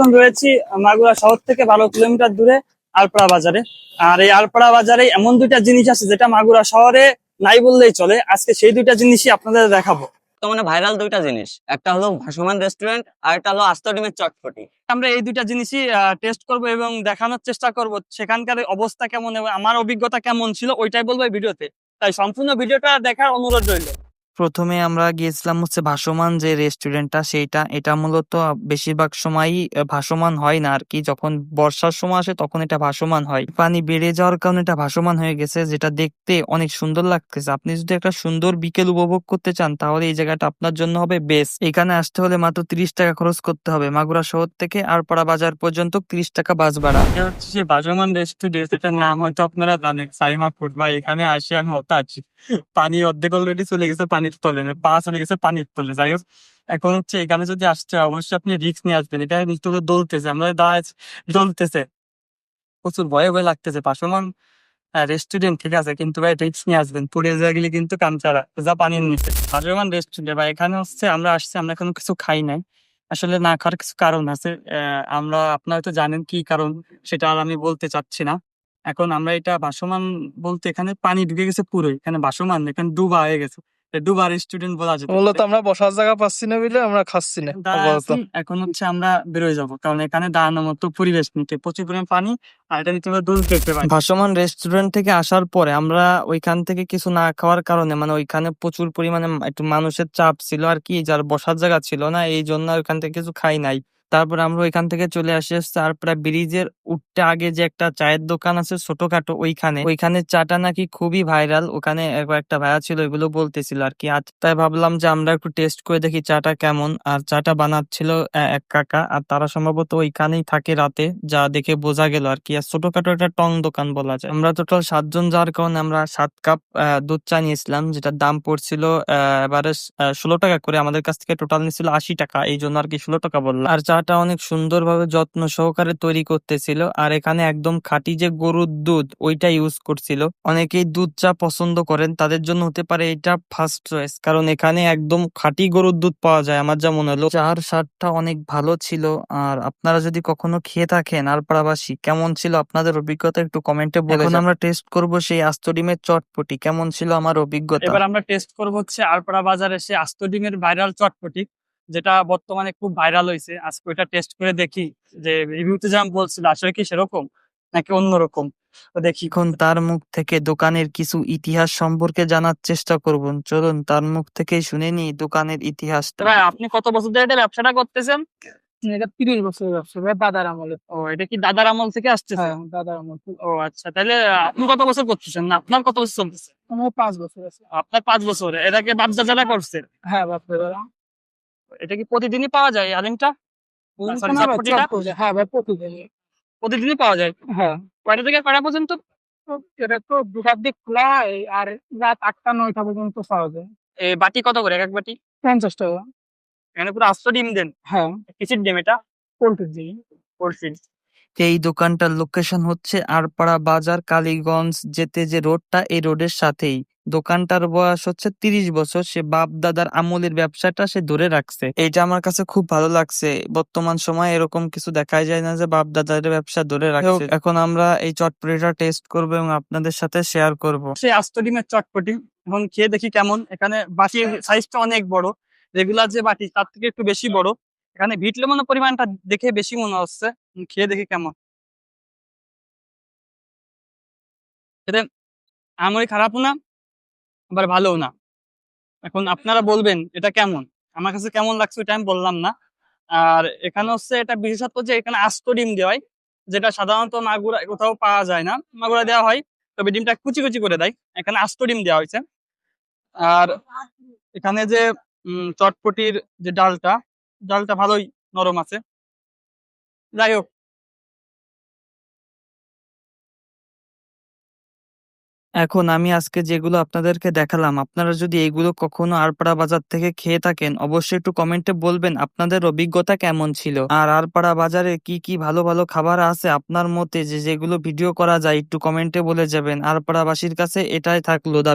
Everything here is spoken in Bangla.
এখন রয়েছি মাগুরা শহর থেকে বারো কিলোমিটার দূরে আলপাড়া বাজারে। আর এই আলপাড়া বাজারে এমন দুইটা জিনিস আছে যেটা মাগুরা শহরে নাই বললেই চলে। আজকে সেই দুইটা জিনিসই আপনাদের দেখাবো। বর্তমানে ভাইরাল দুইটা জিনিস। একটা হলো ভাসমান রেস্টুরেন্ট আর একটা হলো আস্ত ডিমের চটপটি। আমরা এই দুইটা জিনিসই টেস্ট করব এবং দেখানোর চেষ্টা করব সেখানকার অবস্থা কেমন এবং আমার অভিজ্ঞতা কেমন ছিল, ওইটাই বলব ভিডিওতে। তাই সম্পূর্ণ ভিডিওটা দেখার অনুরোধ রইল। প্রথমে আমরা গিয়েছিলাম হচ্ছে ভাসমান যে রেস্টুরেন্টটা সেইটা। এটা মূলত বেশিরভাগ সময়ই ভাসমান হয় না আর কি। যখন বর্ষার সময় আসে, তখন এটা ভাসমান হয়। পানি বেড়ে যাওয়ার কারণে এটা ভাসমান হয়ে গেছে, যেটা দেখতে অনেক সুন্দর লাগতেছে। আপনি যদি একটা সুন্দর বিকেল উপভোগ করতে চান, তাহলে এই জায়গাটা আপনার জন্য হবে বেস্ট এখানে আসতে হলে মাত্র তিরিশ টাকা খরচ করতে হবে। মাগুরা শহর থেকে আরপাড়া বাজার পর্যন্ত তিরিশ টাকা বাস ভাড়া। হচ্ছে বাজমান রেস্টুরেন্ট এটার নাম হয়তো আপনারা জানেন, সাইমা ফুড। বা এখানে আসি আমি হতে আছি পানি অর্ধেক অলরেডি চলে গেছে পানির তলে পা চলে গেছে পানির তলে। যাই হোক, এখন হচ্ছে এখানে যদি আসছে অবশ্যই আপনি রিস্ক নিয়ে আসবেন। এটা নিশ্চয় দোলতেছে আমরা দাঁড়ায় দোলতেছে প্রচুর ভয়ে ভয়ে লাগতেছে পাশমান রেস্টুরেন্ট ঠিক আছে, কিন্তু ভাই রিস্ক নিয়ে আসবেন। পড়ে যা গেলে কিন্তু কামচারা যা পানির নিচে পাশমান রেস্টুরেন্ট বা এখানে হচ্ছে আমরা আসছি, আমরা এখন কিছু খাই নাই। আসলে না খাওয়ার কিছু কারণ আছে আমরা, আপনারা তো জানেন কি কারণ, সেটা আর আমি বলতে চাচ্ছি না। এখন আমরা এটা ভাসমান বলতে এখানে পানি ঢুকে গেছে পুরোই এখানে ভাসমান এখানে ডুবা হয়ে গেছে। এটা ডুবা রেস্টুরেন্ট বলা যেতে মূলত। আমরা বসার জায়গা পাচ্ছি না বলে আমরা খাচ্ছি না এখন হচ্ছে আমরা বেরোয় যাব কারণ এখানে দাঁড়ানোর মতো পরিবেশ নিতে প্রচুর পরিমাণ পানি আর এটা নিতে আমরা দোল পেতে পারি ভাসমান রেস্টুরেন্ট থেকে আসার পরে আমরা ওইখান থেকে কিছু না খাওয়ার কারণে মানে ওইখানে প্রচুর পরিমাণে একটু মানুষের চাপ ছিল আর কি যার বসার জায়গা ছিল না এই জন্য ওইখান থেকে কিছু খাই নাই। তারপর আমরা ওইখান থেকে চলে আসি তারপরে ব্রিজের উঠতে আগে যে একটা চায়ের দোকান আছে ছোটখাটো ওইখানে। ওইখানে চাটা নাকি খুবই ভাইরাল। ওখানে এক- একটা ভাইয়া ছিল, ওইগুলো বলতেছিল আর কি। আর তাই ভাবলাম যে আমরা একটু টেস্ট করে দেখি চাটা কেমন। আর চাটা বানাচ্ছিল এক কাকা। আর তারা সম্ভবত ওইখানেই থাকে রাতে, যা দেখে বোঝা গেল আর কি। আর ছোটখাটো একটা টং দোকান বলা যায়। আমরা টোটাল সাতজন যাওয়ার কারণে আমরা সাত কাপ দুধ চা নিয়েছিলাম, যেটার দাম পড়ছিল এবারে ষোলো টাকা করে। আমাদের কাছ থেকে টোটাল নিয়েছিল আশি টাকা। এই জন্য আর কি ষোলো টাকা বললাম। আর চাটা অনেক সুন্দরভাবে যত্ন সহকারে তৈরি করতেছিল। আর এখানে একদম খাঁটি যে গরুর দুধ ওইটা ইউজ করছিল। অনেকেই দুধ চা পছন্দ করেন তাদের জন্য হতে পারে এটা ফার্স্ট চয়েস কারণ এখানে একদম খাঁটি গরুর দুধ পাওয়া যায় আমার যা মনে হলো। চার স্বাদটা অনেক ভালো ছিল। আর আপনারা যদি কখনো খেয়ে থাকেন আলপাড়াবাসী কেমন ছিল আপনাদের অভিজ্ঞতা একটু কমেন্টে বলে এখন আমরা টেস্ট করব সেই আস্ত ডিমের চটপটি কেমন ছিল আমার অভিজ্ঞতা? এবার আমরা টেস্ট করব হচ্ছে আলপাড়া বাজারে সে আস্ত ডিমের ভাইরাল চটপটি। যেটা বর্তমানে খুব ভাইরাল হয়েছে আজকে ওইটা টেস্ট করে দেখি যে রিভিউতে যেমন বলছিল আসলে কি সেরকম নাকি অন্যরকম দেখি। এখন তার মুখ থেকে দোকানের কিছু ইতিহাস সম্পর্কে জানার চেষ্টা করব। চলুন তার মুখ থেকেই শুনে নি দোকানের ইতিহাস ভাই আপনি কত বছর ধরে এটা ব্যবসাটা করতেছেন? এটা তিরিশ বছরের ব্যবসা ভাই দাদার আমলে। ও এটা কি দাদার আমল থেকে আসতেছে হ্যাঁ দাদার আমল ও আচ্ছা তাহলে আপনি কত বছর করতেছেন? না আপনার কত বছর চলতেছে? আমার পাঁচ বছর আছে। আপনার পাঁচ বছর এটাকে বাচ্চা যারা করছে? হ্যাঁ বাপরে বাবা এটা কি প্রতিদিনই পাওয়া যায় আলিমটা হ্যাঁ ভাই প্রতিদিন প্রতিদিনই পাওয়া যায়? হ্যাঁ। কয়টা থেকে কয়টা পর্যন্ত? এটা তো দুটার দিক খোলা হয় আর রাত আটটা নয়টা পর্যন্ত পাওয়া যায়। এ বাটি কত করে? এক এক বাটি? পঞ্চাশ টাকা। এখানে পুরো আস্ত ডিম দেন? হ্যাঁ। কিসির ডিম এটা? পোল্ট্রির দিকে পোলট্রি এই দোকানটার লোকেশন হচ্ছে আরপাড়া বাজার কালীগঞ্জ যেতে যে রোডটা এই রোডের সাথেই। দোকানটার বয়স হচ্ছে তিরিশ বছর। সে বাপ দাদার আমলের ব্যবসাটা সে ধরে রাখছে। এইটা আমার কাছে খুব ভালো লাগছে। বর্তমান সময় এরকম কিছু দেখাই যায় না যে বাপ দাদার ব্যবসা ধরে রাখছে। এখন আমরা এই চটপটিটা টেস্ট করব এবং আপনাদের সাথে শেয়ার করব। সেই আস্ত ডিমের চটপটি। এখন খেয়ে দেখি কেমন। এখানে বাটির সাইজটা অনেক বড়। রেগুলার যে বাটি তার থেকে একটু বেশি বড়। এখানে ভিট লেমনের পরিমাণটা দেখে বেশি মনে হচ্ছে। খেয়ে দেখি কেমন। এটা খারাপও না। আবার ভালোও না। এখন আপনারা বলবেন, এটা কেমন? আমার কাছে কেমন লাগছে ওইটা আমি বললাম না। আর এখানে হচ্ছে এটা বিশেষত্ব যে, এখানে আস্ত ডিম দেওয়া হয় যেটা সাধারণত মাগুরা, কোথাও পাওয়া যায় না। মাগুরা দেওয়া হয়, তবে ডিমটা কুচি কুচি করে দেয়। এখানে আস্ত ডিম দেওয়া হয়েছে। আর এখানে যে চটপটির যে ডালটা ডালটা ভালোই নরম আছে। যাই হোক এখন আমি আজকে যেগুলো আপনাদেরকে দেখালাম, আপনারা যদি এগুলো কখনো আরপাড়া বাজার থেকে খেয়ে থাকেন, অবশ্যই একটু কমেন্টে বলবেন আপনাদের অভিজ্ঞতা কেমন ছিল। আর আরপাড়া বাজারে কি কি ভালো ভালো খাবার আছে আপনার মতে? যে, যেগুলো ভিডিও করা যায়, একটু কমেন্টে বলে যাবেন। আরপাড়াবাসীর কাছে এটাই থাকল দাবি।